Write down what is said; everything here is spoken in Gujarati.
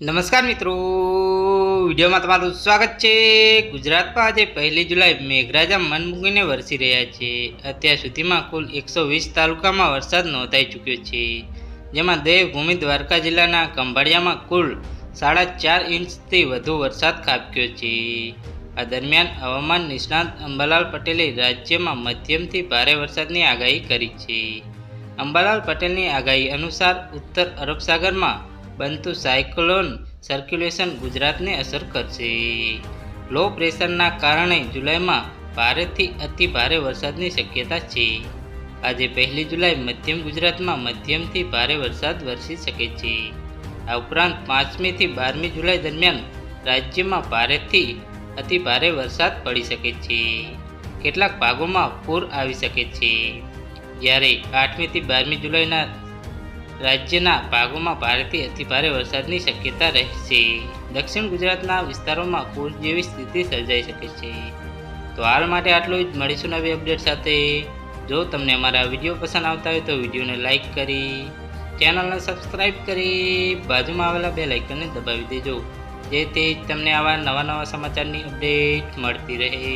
નમસ્કાર મિત્રો. વિડીયોમાં તમારું સ્વાગત છે. ગુજરાતમાં આજે પહેલી જુલાઈ મેઘરાજા મન મૂકીને વરસી રહ્યા છે. અત્યાર સુધીમાં કુલ એકસો વીસ તાલુકામાં વરસાદ નોંધાઈ ચૂક્યો છે. જેમાં દેવભૂમિ દ્વારકા જિલ્લાના ખંભાળિયામાં કુલ સાડા ચાર ઇંચથી વધુ વરસાદ ખાબક્યો છે. આ દરમિયાન હવામાન નિષ્ણાત અંબાલાલ પટેલે રાજ્યમાં મધ્યમથી ભારે વરસાદની આગાહી કરી છે. અંબાલાલ પટેલની આગાહી અનુસાર ઉત્તર અરબ સાગરમાં બનતું સાયક્લોન સર્ક્યુલેશન ગુજરાતને અસર કરશે. લો પ્રેશરના કારણે જુલાઈમાં ભારેથી અતિ ભારે વરસાદની શક્યતા છે. આજે પહેલી જુલાઈ મધ્યમ ગુજરાતમાં મધ્યમથી ભારે વરસાદ વરસી શકે છે. આ ઉપરાંત પાંચમીથી બારમી જુલાઈ દરમિયાન રાજ્યમાં ભારેથી અતિ ભારે વરસાદ પડી શકે છે. કેટલાક ભાગોમાં પૂર આવી શકે છે. જ્યારે આઠમીથી બારમી જુલાઈના રાજ્યના ભાગોમાં ભારેથી અતિભારે વરસાદની શક્યતા રહેશે. દક્ષિણ ગુજરાતના વિસ્તારોમાં પૂર જેવી સ્થિતિ સર્જાઈ શકે છે. તો હાલ માટે આટલું જ. મળીશું નવી અપડેટ સાથે. જો તમને અમારા વીડિયો પસંદ આવતા હોય તો વિડીયોને લાઇક કરી, ચેનલને સબસ્ક્રાઈબ કરી, બાજુમાં આવેલા બે લાઇકનને દબાવી દેજો. જેથી તમને આવા નવા નવા સમાચારની અપડેટ મળતી રહે.